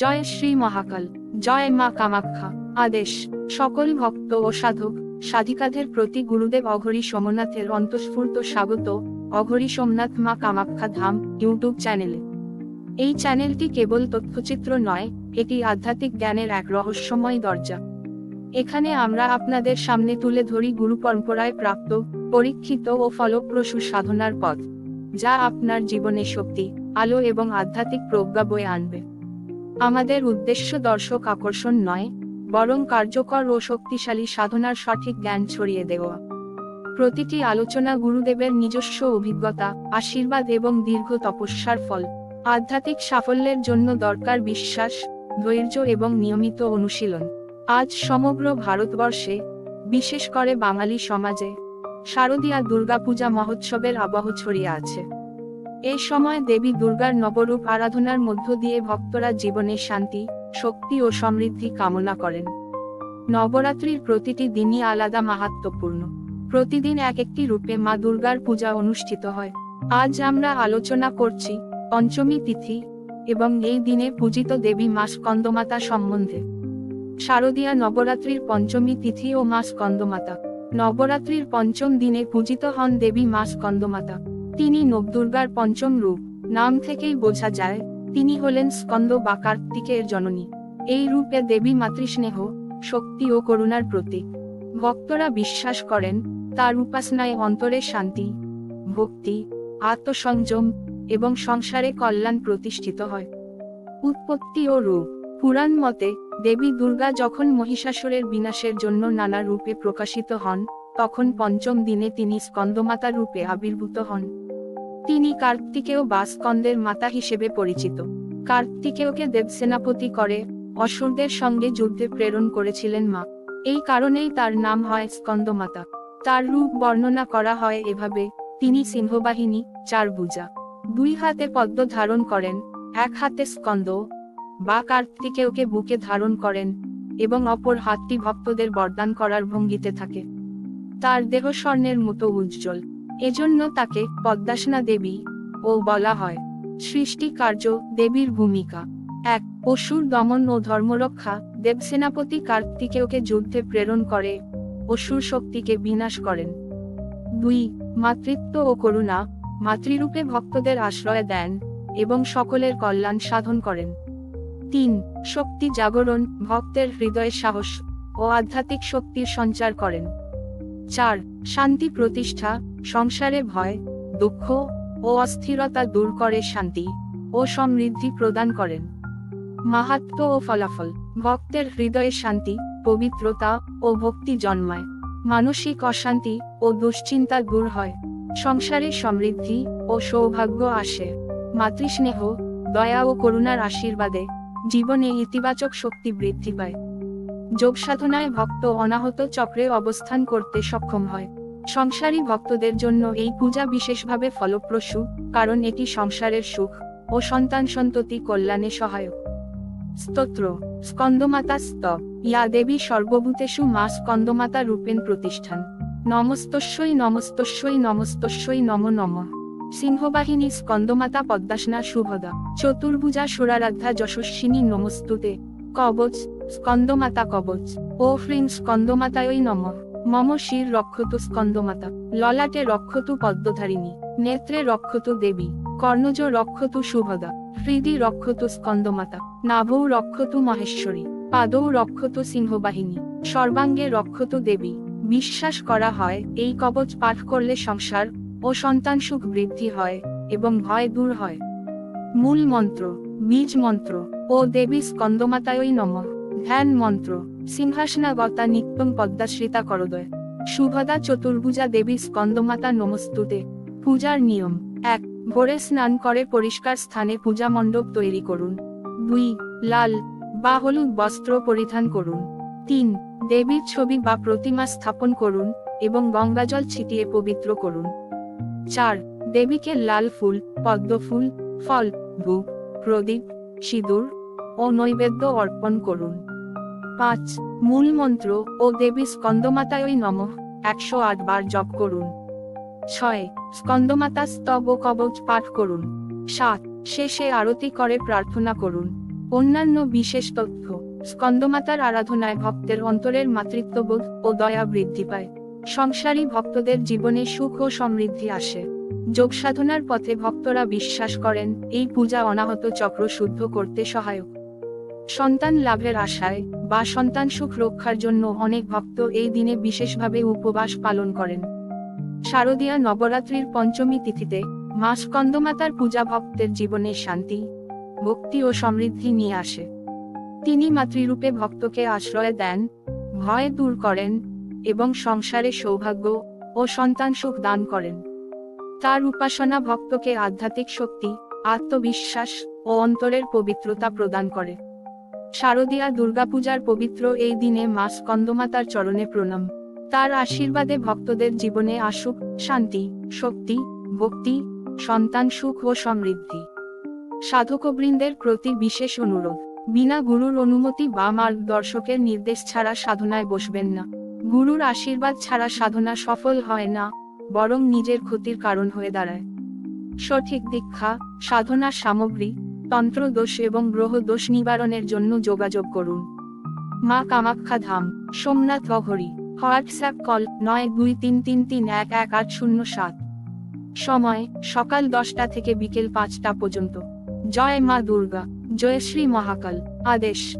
জয় শ্রী মহাকাল, জয় মা কামাখ্যা। আদেশ, সকল ভক্ত ও সাধক, সাধিকাদের প্রতি গুরুদেব অঘরী সোমনাথের অন্তঃস্ফূর্ত স্বাগত, অঘরী সোমনাথ মা কামাখ্যা ধাম ইউটিউব চ্যানেলে এই চ্যানেলটি কেবল তথ্যচিত্র নয়, এটি আধ্যাত্মিক জ্ঞানের এক রহস্যময় দরজা। এখানে আমরা আপনাদের সামনে তুলে ধরি গুরু পরম্পরায় প্রাপ্ত, পরীক্ষিত ও ফলপ্রসূ সাধনার পথ, যা আপনার জীবনে শক্তি, আলো এবং আধ্যাত্মিক প্রজ্ঞা বয়ে আনবে। আমাদের উদ্দেশ্য দর্শক আকর্ষণ নয়, বরং কার্যকর ও শক্তিশালী সাধনার সঠিক জ্ঞান ছড়িয়ে দেওয়া। প্রতিটি আলোচনা গুরুদেবের নিজস্ব অভিজ্ঞতা, আশীর্বাদ এবং দীর্ঘ তপস্যার ফল, আধ্যাত্মিক সাফল্যের জন্য দরকার বিশ্বাস, ধৈর্য এবং নিয়মিত অনুশীলন। আজ সমগ্র ভারতবর্ষে, বিশেষ করে বাঙালি সমাজে, শারদীয়া দুর্গাপূজা মহোৎসবের আবহ ছড়িয়ে আছে। এই সময় দেবী দুর্গার নবরূপ আরাধনার মধ্য দিয়ে ভক্তরা জীবনে শান্তি, শক্তি ও সমৃদ্ধি কামনা করেন। নবরাত্রির প্রতিটি দিনই আলাদা মাহাত্ম্যপূর্ণ। প্রতিদিন এক একটি রূপে মা দুর্গার পূজা অনুষ্ঠিত হয়। আজ আমরা আলোচনা করছি পঞ্চমী তিথি এবং এই দিনে পূজিত দেবী মা স্কন্দমাতা সম্বন্ধে। শারদীয়া নবরাত্রির পঞ্চমী তিথি ও মা স্কন্দমাতা। নবরাত্রির পঞ্চম দিনে পূজিত হন দেবী মা স্কন্দমাতা। তিনি নবদুর্গার পঞ্চম রূপ। নাম থেকেই বোঝা যায়, তিনি হলেন স্কন্দ বা কার্তিকের জননী। এই রূপে দেবী মাতৃস্নেহ, শক্তি ও করুণার প্রতীক। ভক্তরা বিশ্বাস করেন, তার উপাসনায় অন্তরে শান্তি, ভক্তি, আত্মসংযম এবং সংসারে কল্যাণ প্রতিষ্ঠিত হয়। উৎপত্তি ও রূপ। পুরাণ মতে, দেবী দুর্গা যখন মহিষাসুরের বিনাশের জন্য নানা রূপে প্রকাশিত হন, তখন পঞ্চম দিনে তিনি স্কন্দমাতা রূপে আবির্ভূত হন। তিনি কার্তিকেয় বা স্কন্দের মাতা হিসেবে পরিচিত। কার্তিকেয়কে দেবসেনাপতি করে অসুরদের সঙ্গে যুদ্ধে প্রেরণ করেছিলেন মা। এই কারণেই তার নাম হয় স্কন্দমাতা। তার রূপ বর্ণনা করা হয় এভাবে, তিনি সিংহবাহিনী, চার ভুজা। দুই হাতে পদ্ম ধারণ করেন, এক হাতে স্কন্দ। বা কার্তিকেয়কে বুকে ধারণ করেন এবং অপর হাতটি ভক্তদের বরদান করার ভঙ্গিতে থাকে। তার দেহ স্বর্ণের মতো উজ্জ্বল। এজন্য তাকে পদ্মাসনা দেবী ও বলা হয়। সৃষ্টি কার্য দেবীর ভূমিকা। এক, অসুর দমন ও ধর্মরক্ষা। দেবসেনাপতি কার্তিকেয়কে যুদ্ধে প্রেরণ করে। অসুর শক্তিকে বিনাশ করেন। দুই, মাতৃত্ব ও করুণা। মাতৃরূপে ভক্তদের আশ্রয় দেন এবং সকলের কল্যাণ সাধন করেন। তিন, শক্তি জাগরণ। ভক্তের হৃদয়ে সাহস ও আধ্যাত্মিক শক্তির সঞ্চার করেন। চার, শান্তি প্রতিষ্ঠা। সংসারে ভয়, দুঃখ ও অস্থিরতা দূর করে শান্তি ও সমৃদ্ধি প্রদান করেন। মাহাত্ম ও ফলাফল, ভক্তের হৃদয়ে শান্তি, পবিত্রতা ও ভক্তি জন্মায়। মানসিক অশান্তি ও দুশ্চিন্তা দূর হয়। সংসারে সমৃদ্ধি ও সৌভাগ্য আসে। মাতৃস্নেহ, দয়া ও করুণার আশীর্বাদে জীবনে ইতিবাচক শক্তি বৃদ্ধি পায়। যোগ সাধনায় ভক্ত অনাহত চক্রে অবস্থান করতে সক্ষম হয়। সংসারী ভক্তদের জন্য এই পূজা বিশেষভাবে ফলপ্রসূ, কারণ এটি সংসারের সুখ ও সন্তান সন্ততি কল্যাণে সহায়ক। স্তোত্র, স্কন্দমাতা স্ত, ইয়া দেবী সর্বভূতেষু মা স্কন্দমাতা রূপেণ প্রতিষ্ঠান। নমস্তস্যই নমস্তস্যই নমস্তস্যই নম নম। সিংহবাহিনী স্কন্দমাতা পদ্মাসনা শুভদা চতুর্ভুজা সুরারাধ্যা যশস্বিনী নমস্তুতে। কবচ, স্কন্দমাতা কবচ। ও হ্রিং স্কন্দমাতায়ই নম। মম শির রক্ষতু স্কন্দমাতা, ললাটে রক্ষতু পদ্মধারিণী, নেত্রে রক্ষতু দেবী, কর্ণজ রক্ষতু শুভদা হৃদি রক্ষতু স্কন্দমাতা, নাভৌ রক্ষতু মহেশ্বরী, পাদৌ রক্ষতু সিংহবাহিনী, সর্বাঙ্গে রক্ষতু দেবী। বিশ্বাস করা হয়, এই কবচ পাঠ করলে সংসার ও সন্তান সুখ বৃদ্ধি হয় এবং ভয় দূর হয়। মূল মন্ত্র, বীজ মন্ত্র, ও দেবী স্কন্দমাতায়ই নমঃ। ধ্যান মন্ত্র সিংহাসনাগতা নিত্যম পদ্মাশ্রিতা করদয়। শুভদা চতুর্ভুজা দেবী স্কন্দমাতা নমস্তুতে। পূজার নিয়ম, এক, ভোরে স্নান করে পরিষ্কার স্থানে পূজা মণ্ডপ তৈরি করুন। দুই, লাল, বা হলুদ বস্ত্র পরিধান করুন। তিন, দেবীর ছবি বা প্রতিমা স্থাপন করুন এবং গঙ্গাজল ছিটিয়ে পবিত্র করুন। চার, দেবীকে লাল ফুল, পদ্ম ফুল, ফল, ধূপ, প্রদীপ, সিঁদুর ও নৈবেদ্য অর্পণ করুন। পাঁচ, মূল মন্ত্র ও দেবী স্কন্দমাতায়ই নমঃ, একশো আট বার জপ করুন। ছয়, স্কন্দমাতা স্তব ও কবচ পাঠ করুন। সাত, শেষে আরতি করে প্রার্থনা করুন। অন্যান্য বিশেষ তথ্য, স্কন্দমাতার আরাধনায় ভক্তের অন্তরের মাতৃত্ববোধ ও দয়া বৃদ্ধি পায়। সংসারী ভক্তদের জীবনে সুখ ও সমৃদ্ধি আসে। যোগ সাধনার পথে ভক্তরা বিশ্বাস করেন, এই পূজা অনাহত চক্র শুদ্ধ করতে সহায়ক। সন্তান লাভের আশায় বা সন্তান সুখ রক্ষার জন্য অনেক ভক্ত এই দিনে বিশেষভাবে উপবাস পালন করেন। শারদীয়া নবরাত্রির পঞ্চমী তিথিতে মা স্কন্দমাতার পূজা ভক্তের জীবনে শান্তি, ভক্তি ও সমৃদ্ধি নিয়ে আসে। তিনি মাতৃরূপে ভক্তকে আশ্রয় দেন, ভয় দূর করেন এবং সংসারে সৌভাগ্য ও সন্তান সুখ দান করেন। তার উপাসনা ভক্তকে আধ্যাত্মিক শক্তি, আত্মবিশ্বাস ও অন্তরের পবিত্রতা প্রদান করে। শারদীয়া দুর্গাপূজার পবিত্র এই দিনে মা স্কন্দমাতার চরণে প্রণাম। তার আশীর্বাদে ভক্তদের জীবনে আসুক শান্তি, শক্তি, ভক্তি, সন্তান সুখ ও সমৃদ্ধি। সাধকবৃন্দের প্রতি বিশেষ অনুরোধ। বিনা গুরুর অনুমতি বা মার্গদর্শকের নির্দেশ ছাড়া সাধনায় বসবেন না। গুরুর আশীর্বাদ ছাড়া সাধনা সফল হয় না, বরং নিজের ক্ষতির কারণ হয়ে দাঁড়ায়। সঠিক দীক্ষা, সাধনার সামগ্রী তন্ত্র দোষ এবং গ্রহ দোষ নিবারণের জন্য যোগাযোগ করুন। মা কামাখ্যা ধাম সোমনাথ অঘরি, হোয়াটসঅ্যাপ কল নয় দুই তিন তিন তিন এক এক আট শূন্য সাত। সময়, সকাল দশটা থেকে বিকেল পাঁচটা পর্যন্ত। জয় মা দুর্গা, জয় শ্রী মহাকাল। আদেশ।